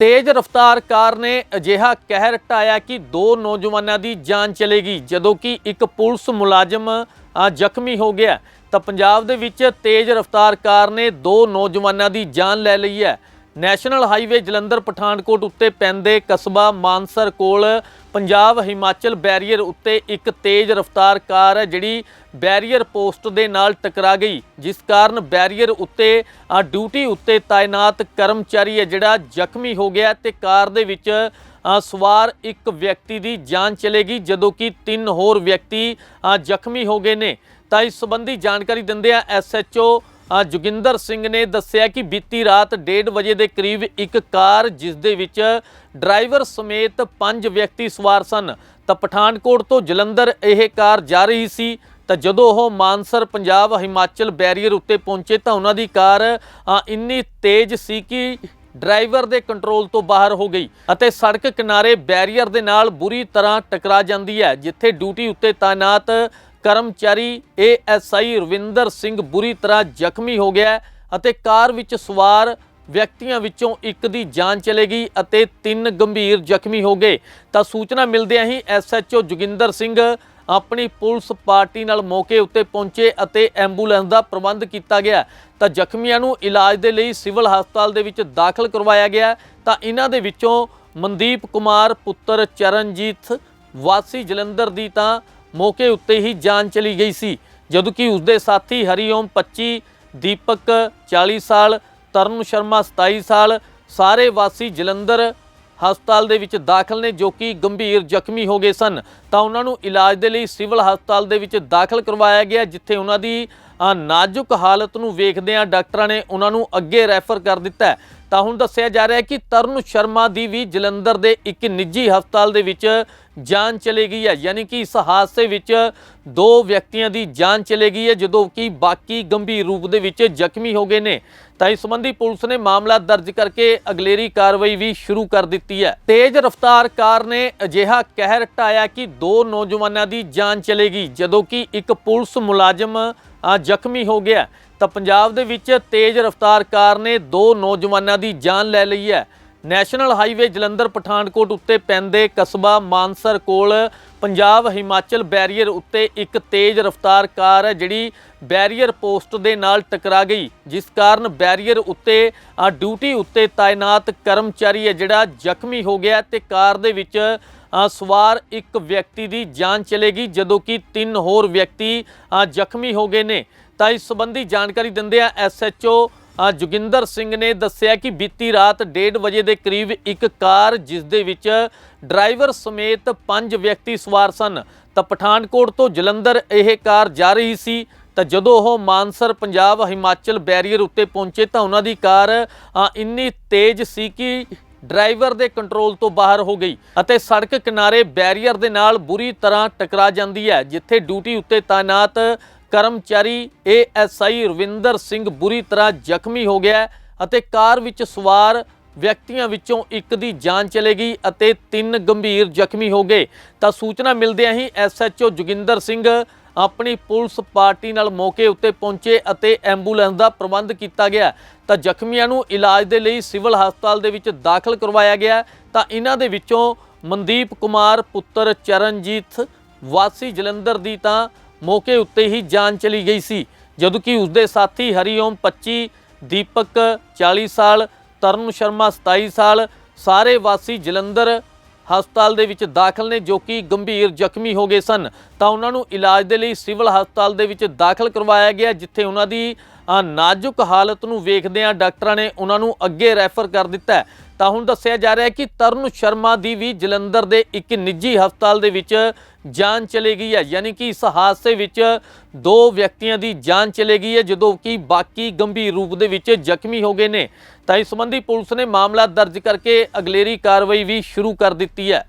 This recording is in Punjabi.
ਤੇਜ਼ ਰਫ਼ਤਾਰ ਕਾਰ ਨੇ ਅਜਿਹਾ ਕਹਿਰ ਢਾਇਆ ਕਿ ਦੋ ਨੌਜਵਾਨਾਂ ਦੀ ਜਾਨ ਚਲੇਗੀ ਜਦੋਂ ਕਿ ਇੱਕ ਪੁਲਿਸ ਮੁਲਾਜ਼ਮ ਜ਼ਖਮੀ ਹੋ ਗਿਆ। ਤਾਂ ਪੰਜਾਬ ਦੇ ਵਿੱਚ ਤੇਜ਼ ਰਫ਼ਤਾਰ ਕਾਰ ਨੇ ਦੋ ਨੌਜਵਾਨਾਂ ਦੀ ਜਾਨ ਲੈ ਲਈ ਹੈ। ਨੈਸ਼ਨਲ ਹਾਈਵੇ ਜਲੰਧਰ ਪਠਾਨਕੋਟ ਉੱਤੇ ਪੈਂਦੇ ਕਸਬਾ ਮਾਨਸਰ ਕੋਲ ਪੰਜਾਬ ਹਿਮਾਚਲ ਬੈਰੀਅਰ ਉੱਤੇ ਇੱਕ ਤੇਜ਼ ਰਫ਼ਤਾਰ ਕਾਰ ਹੈ ਜਿਹੜੀ ਬੈਰੀਅਰ ਪੋਸਟ ਦੇ ਨਾਲ ਟਕਰਾ ਗਈ ਜਿਸ ਕਾਰਨ ਬੈਰੀਅਰ ਉੱਤੇ ਡਿਊਟੀ ਉੱਤੇ ਤਾਇਨਾਤ ਕਰਮਚਾਰੀ ਹੈ ਜਿਹੜਾ ਜ਼ਖਮੀ ਹੋ ਗਿਆ ਤੇ ਕਾਰ ਦੇ ਵਿੱਚ ਸਵਾਰ ਇੱਕ ਵਿਅਕਤੀ ਦੀ ਜਾਨ ਚਲੇਗੀ ਜਦੋਂ ਕਿ ਤਿੰਨ ਹੋਰ ਵਿਅਕਤੀ ਜ਼ਖਮੀ ਹੋ ਗਏ ਨੇ। ਤਾਂ ਇਸ ਸੰਬੰਧੀ ਜਾਣਕਾਰੀ ਦਿੰਦੇ ਆ ਐਸਐਚਓ ਅ, ਜੋਗਿੰਦਰ ਸਿੰਘ ਨੇ ਦੱਸਿਆ ਕਿ ਬੀਤੀ ਰਾਤ 1:30 ਵਜੇ ਦੇ ਕਰੀਬ ਇੱਕ ਕਾਰ ਜਿਸ ਦੇ ਵਿੱਚ ਡਰਾਈਵਰ ਸਮੇਤ ਪੰਜ ਵਿਅਕਤੀ ਸਵਾਰ ਸਨ। ਤਾਂ ਪਠਾਨਕੋਟ ਤੋਂ ਜਲੰਧਰ ਇਹ ਕਾਰ ਜਾ ਰਹੀ ਸੀ। ਤਾਂ ਜਦੋਂ ਉਹ ਮਾਨਸਰ, ਪੰਜਾਬ, ਹਿਮਾਚਲ ਬੈਰੀਅਰ ਉੱਤੇ ਪਹੁੰਚੇ ਤਾਂ ਉਹਨਾਂ ਦੀ ਕਾਰ ਇੰਨੀ ਤੇਜ਼ ਸੀ ਕਿ ਡਰਾਈਵਰ ਦੇ ਕੰਟਰੋਲ ਤੋਂ ਬਾਹਰ ਹੋ ਗਈ ਅਤੇ ਸੜਕ ਕਿਨਾਰੇ ਬੈਰੀਅਰ ਦੇ ਨਾਲ ਬੁਰੀ ਤਰ੍ਹਾਂ ਟਕਰਾ ਜਾਂਦੀ ਹੈ, ਜਿੱਥੇ ਡਿਊਟੀ ਉੱਤੇ ਤਾਇਨਾਤ ਕਰਮਚਾਰੀ ਏਐਸਆਈ ਰਵਿੰਦਰ ਸਿੰਘ ਬੁਰੀ ਤਰ੍ਹਾਂ ਜ਼ਖਮੀ ਹੋ ਗਿਆ ਅਤੇ ਕਾਰ ਵਿੱਚ ਸਵਾਰ ਵਿਅਕਤੀਆਂ ਵਿੱਚੋਂ ਇੱਕ ਦੀ ਜਾਨ ਚਲੇ ਗਈ ਅਤੇ ਤਿੰਨ ਗੰਭੀਰ ਜ਼ਖਮੀ ਹੋ ਗਏ। ਤਾਂ ਸੂਚਨਾ ਮਿਲਦਿਆਂ ਹੀ ਐਸਐਚਓ ਜੋਗਿੰਦਰ ਸਿੰਘ ਆਪਣੀ ਪੁਲਿਸ ਪਾਰਟੀ ਨਾਲ ਮੌਕੇ ਉੱਤੇ ਪਹੁੰਚੇ ਅਤੇ ਐਂਬੂਲੈਂਸ ਦਾ ਪ੍ਰਬੰਧ ਕੀਤਾ ਗਿਆ। ਤਾਂ ਜ਼ਖਮੀਆਂ ਨੂੰ ਇਲਾਜ ਦੇ ਲਈ ਸਿਵਲ ਹਸਪਤਾਲ ਦੇ ਵਿੱਚ ਦਾਖਲ ਕਰਵਾਇਆ ਗਿਆ। ਤਾਂ ਇਹਨਾਂ ਦੇ ਵਿੱਚੋਂ ਮਨਦੀਪ ਕੁਮਾਰ, ਪੁੱਤਰ ਚਰਨਜੀਤ, ਵਾਸੀ ਜਲੰਧਰ ਦੀ ਤਾਂ ਮੌਕੇ ਉੱਤੇ ਹੀ ਜਾਨ ਚਲੀ ਗਈ ਸੀ ਜਦੋਂ ਕਿ ਉਸਦੇ ਸਾਥੀ ਹਰੀਓਮ 25 ਦੀਪਕ 40 ਸਾਲ ਤਰਨ ਸ਼ਰਮਾ 27 ਸਾਲ, ਸਾਰੇ ਵਾਸੀ ਜਲੰਧਰ ਹਸਪਤਾਲ ਦੇ ਵਿੱਚ ਦਾਖਲ ਨੇ, ਜੋ ਕਿ ਗੰਭੀਰ ਜ਼ਖਮੀ ਹੋ ਗਏ ਸਨ। ਤਾਂ ਉਹਨਾਂ ਨੂੰ ਇਲਾਜ ਦੇ ਲਈ ਸਿਵਲ ਹਸਪਤਾਲ ਦੇ ਵਿੱਚ ਦਾਖਲ ਕਰਵਾਇਆ ਗਿਆ, ਜਿੱਥੇ ਉਹਨਾਂ ਦੀ ਨਾਜ਼ੁਕ ਹਾਲਤ ਨੂੰ ਵੇਖਦਿਆਂ ਡਾਕਟਰਾਂ ਨੇ ਉਹਨਾਂ ਨੂੰ ਅੱਗੇ ਰੈਫਰ ਕਰ ਦਿੱਤਾ ਤਾਂ ਹੁਣ ਦੱਸਿਆ ਜਾ ਰਿਹਾ ਹੈ ਕਿ ਤਰਨ ਸ਼ਰਮਾ ਦੀ ਵੀ ਜਲੰਧਰ ਦੇ ਇੱਕ ਨਿੱਜੀ ਹਸਪਤਾਲ ਦੇ ਵਿੱਚ ਜਾਨ ਚਲੇ ਗਈ ਹੈ। ਯਾਨੀ ਕਿ ਇਸ ਹਾਦਸੇ ਵਿੱਚ ਦੋ ਵਿਅਕਤੀਆਂ ਦੀ ਜਾਨ ਚਲੇ ਗਈ ਹੈ, ਜਦੋਂ ਕਿ ਬਾਕੀ ਗੰਭੀਰ ਰੂਪ ਦੇ ਵਿੱਚ ਜ਼ਖਮੀ ਹੋ ਗਏ ਨੇ। ਤਾਂ ਇਸ ਸੰਬੰਧੀ ਪੁਲਿਸ ਨੇ ਮਾਮਲਾ ਦਰਜ ਕਰਕੇ ਅਗਲੇਰੀ ਕਾਰਵਾਈ ਵੀ ਸ਼ੁਰੂ ਕਰ ਦਿੱਤੀ ਹੈ। ਤੇਜ਼ ਰਫ਼ਤਾਰ ਕਾਰ ਨੇ ਅਜਿਹਾ ਕਹਿਰ ਢਾਇਆ ਕਿ ਦੋ ਨੌਜਵਾਨਾਂ ਦੀ ਜਾਨ ਚਲੇਗੀ ਜਦੋਂ ਕਿ ਇੱਕ ਪੁਲਿਸ ਮੁਲਾਜ਼ਮ ਜ਼ਖਮੀ ਹੋ ਗਿਆ ਤਾਂ ਪੰਜਾਬ ਦੇ ਵਿੱਚ ਤੇਜ਼ ਰਫ਼ਤਾਰ ਕਾਰ ਨੇ ਦੋ ਨੌਜਵਾਨਾਂ ਦੀ ਜਾਨ ਲੈ ਲਈ ਹੈ। ਨੈਸ਼ਨਲ ਹਾਈਵੇ ਜਲੰਧਰ ਪਠਾਨਕੋਟ ਉੱਤੇ ਪੈਂਦੇ ਕਸਬਾ ਮਾਨਸਰ ਕੋਲ ਪੰਜਾਬ ਹਿਮਾਚਲ ਬੈਰੀਅਰ ਉੱਤੇ ਇੱਕ ਤੇਜ਼ ਰਫ਼ਤਾਰ ਕਾਰ ਹੈ, ਜਿਹੜੀ ਬੈਰੀਅਰ ਪੋਸਟ ਦੇ ਨਾਲ ਟਕਰਾ ਗਈ, ਜਿਸ ਕਾਰਨ ਬੈਰੀਅਰ ਉੱਤੇ ਡਿਊਟੀ ਉੱਤੇ ਤਾਇਨਾਤ ਕਰਮਚਾਰੀ ਹੈ ਜਿਹੜਾ ਜ਼ਖਮੀ ਹੋ ਗਿਆ ਤੇ ਕਾਰ ਦੇ ਵਿੱਚ ਸਵਾਰ ਇੱਕ ਵਿਅਕਤੀ ਦੀ ਜਾਨ ਚਲੇਗੀ ਜਦੋਂ ਕਿ ਤਿੰਨ ਹੋਰ ਵਿਅਕਤੀ ਜ਼ਖਮੀ ਹੋ ਗਏ ਨੇ। ਤਾਂ ਇਸ ਸੰਬੰਧੀ ਜਾਣਕਾਰੀ ਦਿੰਦੇ ਆ ਐਸਐਚਓ ਅ, ਜੋਗਿੰਦਰ ਸਿੰਘ ਨੇ ਦੱਸਿਆ ਕਿ ਬੀਤੀ ਰਾਤ 1:30 ਵਜੇ ਦੇ ਕਰੀਬ ਇੱਕ ਕਾਰ ਜਿਸ ਦੇ ਵਿੱਚ ਡਰਾਈਵਰ ਸਮੇਤ ਪੰਜ ਵਿਅਕਤੀ ਸਵਾਰ ਸਨ। ਤਾਂ ਪਠਾਨਕੋਟ ਤੋਂ ਜਲੰਧਰ ਇਹ ਕਾਰ ਜਾ ਰਹੀ ਸੀ। ਤਾਂ ਜਦੋਂ ਉਹ ਮਾਨਸਰ ਪੰਜਾਬ ਹਿਮਾਚਲ ਬੈਰੀਅਰ ਉੱਤੇ ਪਹੁੰਚੇ ਤਾਂ ਉਹਨਾਂ ਦੀ ਕਾਰ ਇੰਨੀ ਤੇਜ਼ ਸੀ ਕਿ ਡਰਾਈਵਰ ਦੇ ਕੰਟਰੋਲ ਤੋਂ ਬਾਹਰ ਹੋ ਗਈ ਅਤੇ ਸੜਕ ਕਿਨਾਰੇ ਬੈਰੀਅਰ ਦੇ ਨਾਲ ਬੁਰੀ ਤਰ੍ਹਾਂ ਟਕਰਾ ਜਾਂਦੀ ਹੈ, ਜਿੱਥੇ ਡਿਊਟੀ ਉੱਤੇ ਤਾਇਨਾਤ ਕਰਮਚਾਰੀ ਏਐਸਆਈ ਰਵਿੰਦਰ ਸਿੰਘ ਬੁਰੀ ਤਰ੍ਹਾਂ ਜ਼ਖਮੀ ਹੋ ਗਿਆ ਅਤੇ ਕਾਰ ਵਿੱਚ ਸਵਾਰ ਵਿਅਕਤੀਆਂ ਵਿੱਚੋਂ ਇੱਕ ਦੀ ਜਾਨ ਚਲੇ ਗਈ ਅਤੇ ਤਿੰਨ ਗੰਭੀਰ ਜ਼ਖਮੀ ਹੋ ਗਏ। ਤਾਂ ਸੂਚਨਾ ਮਿਲਦਿਆਂ ਹੀ ਐਸਐਚਓ ਜੋਗਿੰਦਰ ਸਿੰਘ ਆਪਣੀ ਪੁਲਿਸ ਪਾਰਟੀ ਨਾਲ ਮੌਕੇ ਉੱਤੇ ਪਹੁੰਚੇ ਅਤੇ ਐਂਬੂਲੈਂਸ ਦਾ ਪ੍ਰਬੰਧ ਕੀਤਾ ਗਿਆ ਤਾਂ ਜ਼ਖਮੀਆਂ ਨੂੰ ਇਲਾਜ ਦੇ ਲਈ ਸਿਵਲ ਹਸਪਤਾਲ ਦੇ ਵਿੱਚ ਦਾਖਲ ਕਰਵਾਇਆ ਗਿਆ ਤਾਂ ਇਹਨਾਂ ਦੇ ਵਿੱਚੋਂ ਮਨਦੀਪ ਕੁਮਾਰ, ਪੁੱਤਰ ਚਰਨਜੀਤ, ਵਾਸੀ ਜਲੰਧਰ ਦੀ ਤਾਂ ਮੌਕੇ ਉੱਤੇ ਹੀ ਜਾਨ ਚਲੀ ਗਈ ਸੀ। ਜਦੋਂ ਕਿ ਉਸਦੇ ਸਾਥੀ ਹਰੀਓਮ 25 ਦੀਪਕ 40 ਸਾਲ, ਤਰਨ ਸ਼ਰਮਾ 27 ਸਾਲ, ਸਾਰੇ ਵਾਸੀ ਜਲੰਧਰ ਹਸਪਤਾਲ ਦੇ ਵਿੱਚ ਦਾਖਲ ਨੇ ਜੋ ਕਿ ਗੰਭੀਰ ਜ਼ਖਮੀ ਹੋ ਗਏ ਸਨ। ਤਾਂ ਉਹਨਾਂ ਨੂੰ ਇਲਾਜ ਦੇ ਲਈ ਸਿਵਲ ਹਸਪਤਾਲ ਦੇ ਵਿੱਚ ਦਾਖਲ ਕਰਵਾਇਆ ਗਿਆ, ਜਿੱਥੇ ਉਹਨਾਂ ਦੀ ਨਾਜ਼ੁਕ ਹਾਲਤ ਨੂੰ ਵੇਖਦਿਆਂ ਡਾਕਟਰਾਂ ਨੇ ਉਹਨਾਂ ਨੂੰ ਅੱਗੇ ਰੈਫਰ ਕਰ ਦਿੱਤਾ ਤਾਂ ਹੁਣ ਦੱਸਿਆ ਜਾ ਰਿਹਾ ਹੈ ਕਿ ਤਰਨ ਸ਼ਰਮਾ ਦੀ ਵੀ ਜਲੰਧਰ ਦੇ ਇੱਕ ਨਿੱਜੀ ਹਸਪਤਾਲ ਦੇ ਵਿੱਚ ਜਾਨ ਚਲੇ ਗਈ ਹੈ। ਯਾਨੀ ਕਿ ਇਸ ਹਾਦਸੇ ਵਿੱਚ ਦੋ ਵਿਅਕਤੀਆਂ ਦੀ ਜਾਨ ਚਲੇ ਗਈ ਹੈ, ਜਦੋਂ ਕਿ ਬਾਕੀ ਗੰਭੀਰ ਰੂਪ ਦੇ ਵਿੱਚ ਜ਼ਖਮੀ ਹੋ ਗਏ ਨੇ। ਤਾਂ ਇਸ ਸੰਬੰਧੀ ਪੁਲਿਸ ਨੇ ਮਾਮਲਾ ਦਰਜ ਕਰਕੇ ਅਗਲੇਰੀ ਕਾਰਵਾਈ ਵੀ ਸ਼ੁਰੂ ਕਰ ਦਿੱਤੀ ਹੈ।